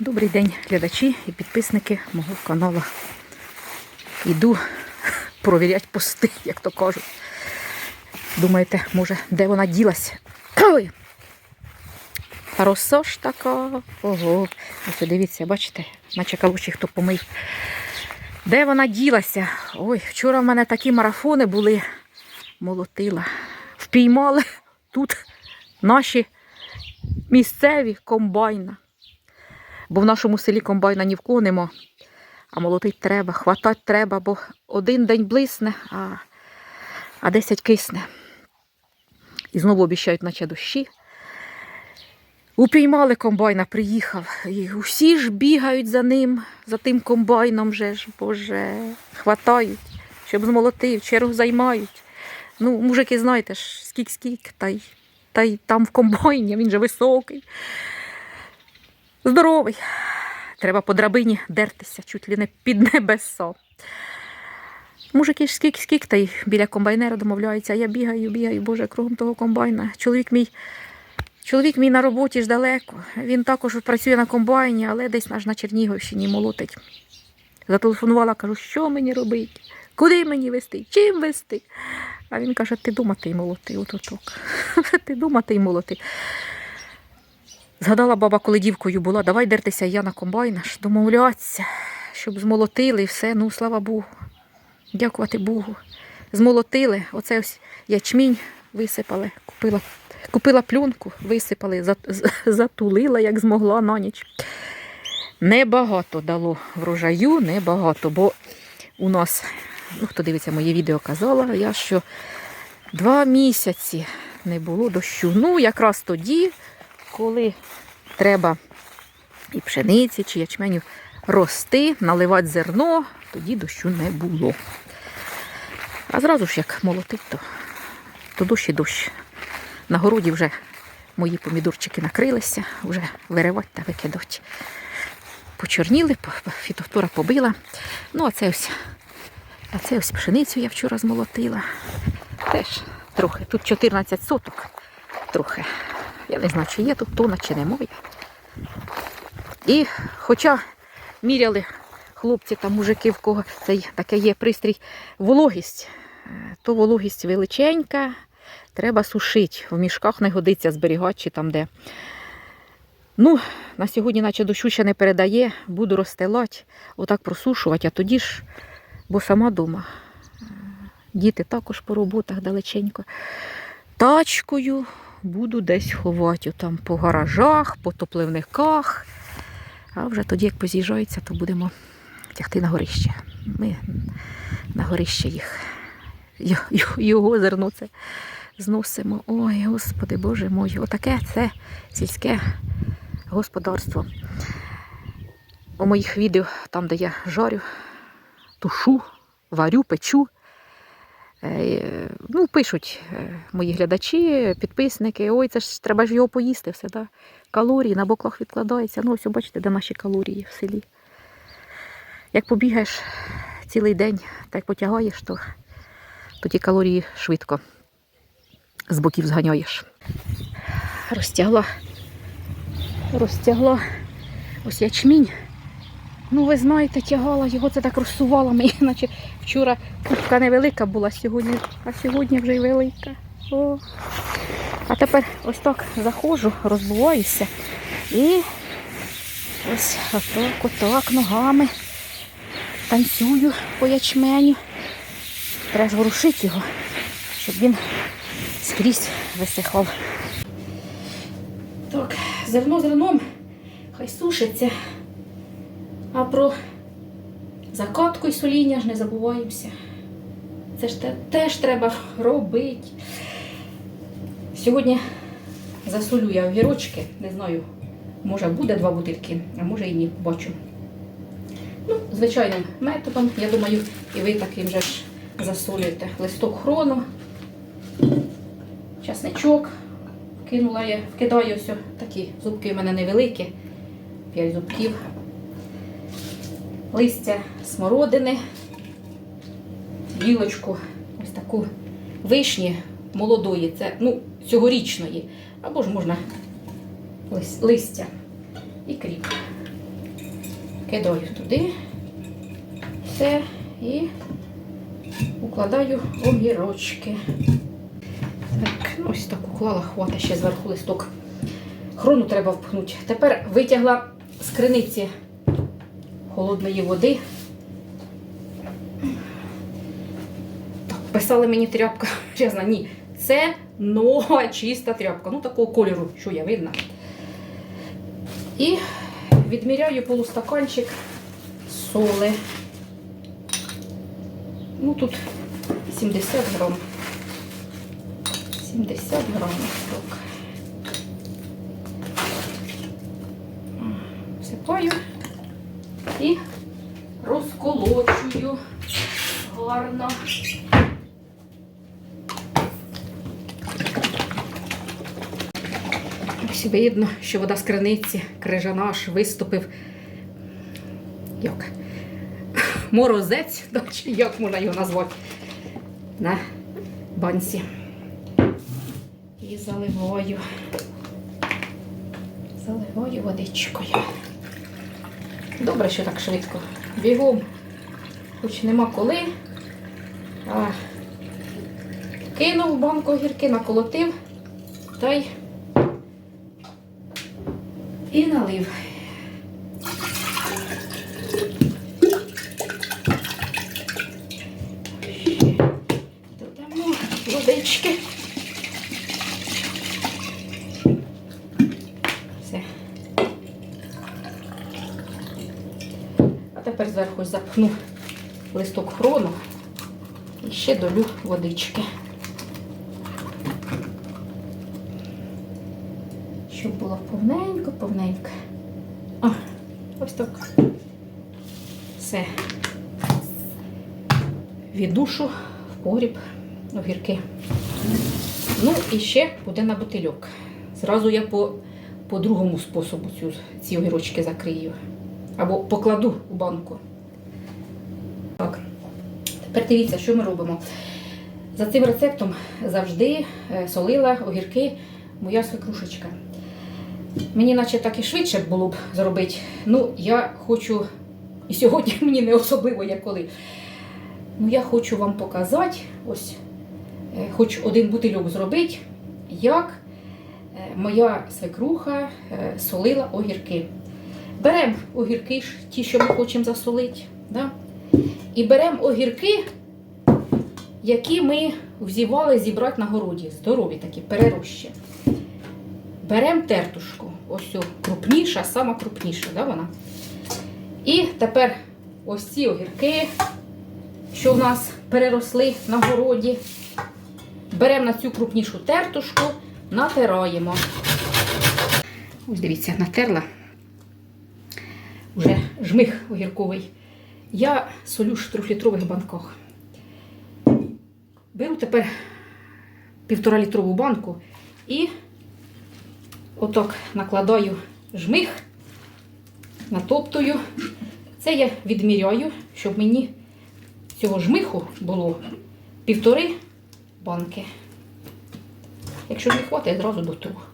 Добрий день, глядачі і підписники мого каналу. Іду провіряти пости, як то кажуть. Думаєте, може, де вона ділась? Ой. Роса ж така. Ого. Ось дивіться, бачите, наче калуші хто помив. Де вона ділася? Ой, вчора в мене такі марафони були. Молотила. Впіймали тут наші місцеві комбайна. Бо в нашому селі комбайна ні в кого нема. А молотить треба, хватати треба, бо один день блисне, а, а десять кисне. І знову обіщають, наче дощі. Упіймали комбайна, приїхав. І усі ж бігають за ним, за тим комбайном же ж, боже, хватають, щоб змолотив, чергу займають. Ну, мужики, знаєте ж, скільки-скільки, та й, та й там в комбайні, він же високий. Здоровий. Треба по драбині дертися, чуть ли не під небеса. Мужики ж скільки, скільки та й біля комбайнера домовляються, а я бігаю, бігаю, боже, кругом того комбайна. Чоловік мій, чоловік мій на роботі ж далеко. Він також працює на комбайні, але десь наш на Чернігівщині молотить. Зателефонувала, кажу, що мені робити? Куди мені вести? Чим вести? А він каже, ти думати й молоти, ототок. Ти думати й молоти. Згадала баба, коли дівкою була, давай дертися я на комбайна ж, домовлятися, щоб змолотили і все, ну слава Богу. Дякувати Богу. Змолотили, оце ось ячмінь висипали, купила, купила плюнку, висипали, затулила, як змогла на ніч. Небагато дало врожаю, небагато, бо у нас, ну хто дивиться моє відео, казала я, що два місяці не було дощу. Ну, якраз тоді, коли треба і пшениці, чи ячменю рости, наливати зерно, тоді дощу не було. А зразу ж як молотить, то, то дощ і дощ. На городі вже мої помідорчики накрилися, вже виривати та викидати. Почорніли, по- по- фітофтора побила. Ну, а це ось, а це ось пшеницю я вчора змолотила. Теж трохи. Тут 14 соток. Трохи. Я не знаю, чи є тут тона, чи немає. І хоча міряли хлопці та мужики, в кого цей таке є пристрій, вологість, е, то вологість величенька, треба сушити. В мішках не годиться зберігати чи там де. Ну, на сьогодні, наче дощу ще не передає, буду розстилати, отак просушувати, а тоді ж, бо сама дома. Е, Діти також по роботах далеченько. Тачкою буду десь ховати там по гаражах, по топливниках. А вже тоді, як поз'їжджаються, то будемо тягти на горище. Ми на горище їх, його зерно це зносимо. Ой, Господи Боже мой, отаке це сільське господарство. У моїх відео, там, де я жарю, тушу, варю, печу. Е, Ну, пишуть е, мої глядачі, підписники, ой, це ж треба ж його поїсти, все, да? калорії на боклах відкладаються. Ну, ось бачите, де наші калорії в селі. Як побігаєш цілий день, так потягаєш, то, то ті калорії швидко з боків зганяєш. Розтягла, розтягла ось ячмінь. Ну, ви знаєте, тягала його, це так розсувала мені, наче вчора кубка невелика була сьогодні, а сьогодні вже й велика. О. А тепер ось так заходжу, розбуваюся і ось отак, отак ногами танцюю по ячменю. Треба ж ворушити його, щоб він скрізь висихав. Так, зерно зерном, хай сушиться. А про закатку і соління ж не забуваємося. Це ж те, теж треба робити. Сьогодні засолю я огірочки, не знаю, може буде два бутильки, а може і ні, бачу. Ну, звичайним методом, я думаю, і ви таким же ж засолюєте листок хрону, часничок. Кинула я, вкидаю ось такі зубки у мене невеликі, 5 зубків листя смородини, гілочку, ось таку вишні молодої, це ну, цьогорічної, або ж можна листя і кріп. кидаю туди все і укладаю огірочки. Так, ось так уклала, хвата ще зверху листок. Хрону треба впхнути. Тепер витягла з криниці холодної води. Так, писали мені тряпка. Чесно, ні. Це нова чиста тряпка. Ну, такого кольору, що я видно. І відміряю полустаканчик соли. Ну, тут 70 грам. 70 грам. Так. Всипаю і розколочую гарно. Ось видно, що вода з криниці, крижана аж виступив. Як? Морозець, чи як можна його назвати? На банці. І заливаю. Заливаю водичкою. Добре, що так швидко. Бігом, хоч нема коли. Кинув банку огірки, наколотив та й і налив. Додамо водички. Все. А тепер зверху запхну листок хрону і ще долю водички. Щоб було повненько, повненько. О, ось так. Все. Віддушу в погріб огірки. Ну і ще буде на бутильок. Зразу я по, по другому способу цю, ці огірочки закрию. Або покладу у банку. Так. Тепер що ми робимо. За цим рецептом завжди е, солила огірки моя свекрушечка. Мені наче так і швидше було б зробити. Ну, я хочу, і сьогодні мені не особливо як коли. Ну, я хочу вам показати, ось, е, хоч один бутильок зробити, як е, моя свекруха солила огірки. Беремо огірки, ті, що ми хочемо засолити. Да? І беремо огірки, які ми взівали зібрати на городі. Здорові такі, перерощі. Беремо тертушку, ось цю крупніша, сама крупніша, да, вона. І тепер ось ці огірки, що в нас переросли на городі. Беремо на цю крупнішу тертушку, натираємо. Ось дивіться, натерла. Вже жмих огірковий. Я солю в трьохлітрових банках. Беру тепер півтора літрову банку і отак накладаю жмих, натоптую. Це я відміряю, щоб мені цього жмиху було півтори банки. Якщо не хватить, я зразу до трьох.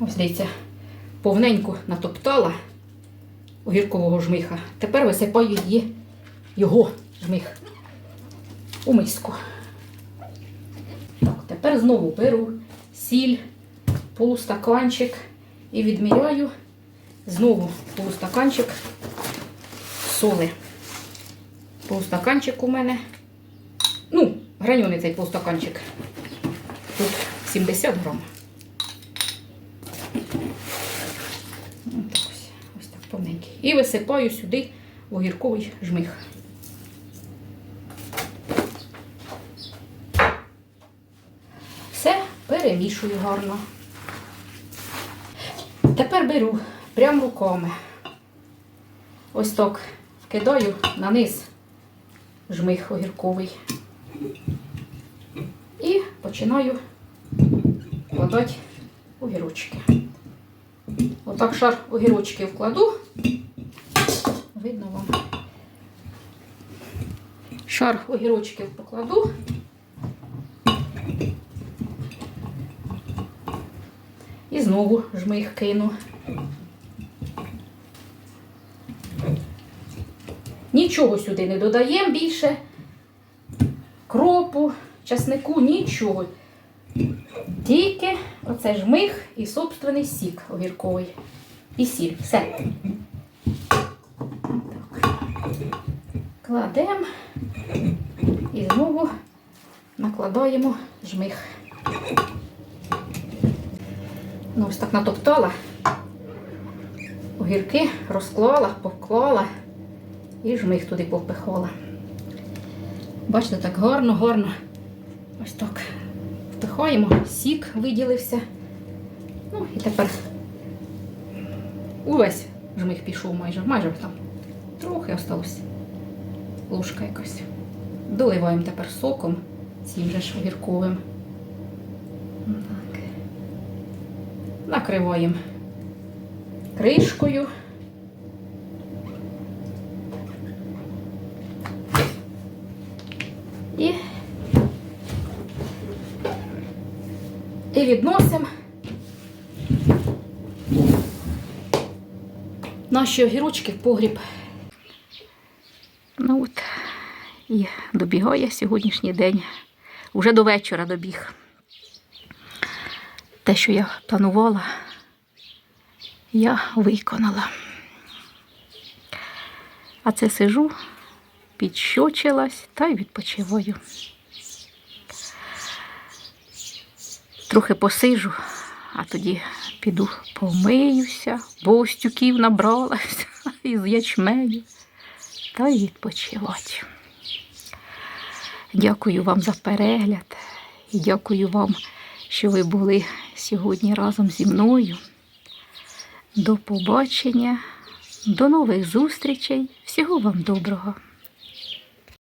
Ось дивіться, повненько натоптала огіркового жмиха. Тепер висипаю її, його жмих у миску. Так, тепер знову беру сіль, полустаканчик і відміряю знову полустаканчик соли. Полустаканчик у мене. Ну, граньоний цей полустаканчик. Тут 70 грам. Ось, ось, ось так повненький. І висипаю сюди огірковий жмих. Все перемішую гарно. Тепер беру прямо руками. Ось так кидаю на низ жмих огірковий. І починаю вкладати огірочки. Отак шар огірочки вкладу. Видно вам. Шар огірочків покладу. І І знову жмих кину. Нічого сюди не додаємо більше. Кропу, часнику, нічого. Тільки оце жмих і собственний сік огірковий. І сіль. Все. Кладемо і знову накладаємо жмих. Ну, ось так натоптала. Огірки розклала, поклала і жмих туди повпихала. Бачите, так гарно, гарно. Ось так. Впихаємо, сік виділився. Ну і тепер увесь жмих пішов майже, майже там. Трохи осталось. Ложка якась. Доливаємо тепер соком, цим же огірковим. Так. Накриваємо кришкою. І, і відносимо наші огірочки в погріб. Ну от, і добігає сьогоднішній день. Уже до вечора добіг. Те, що я планувала, я виконала. А це сижу, підщочилась та й відпочиваю. Трохи посижу, а тоді піду помиюся, бостюків набралася із ячменю та й відпочивати. Дякую вам за перегляд дякую вам, що ви були сьогодні разом зі мною. До побачення, до нових зустрічей. Всього вам доброго!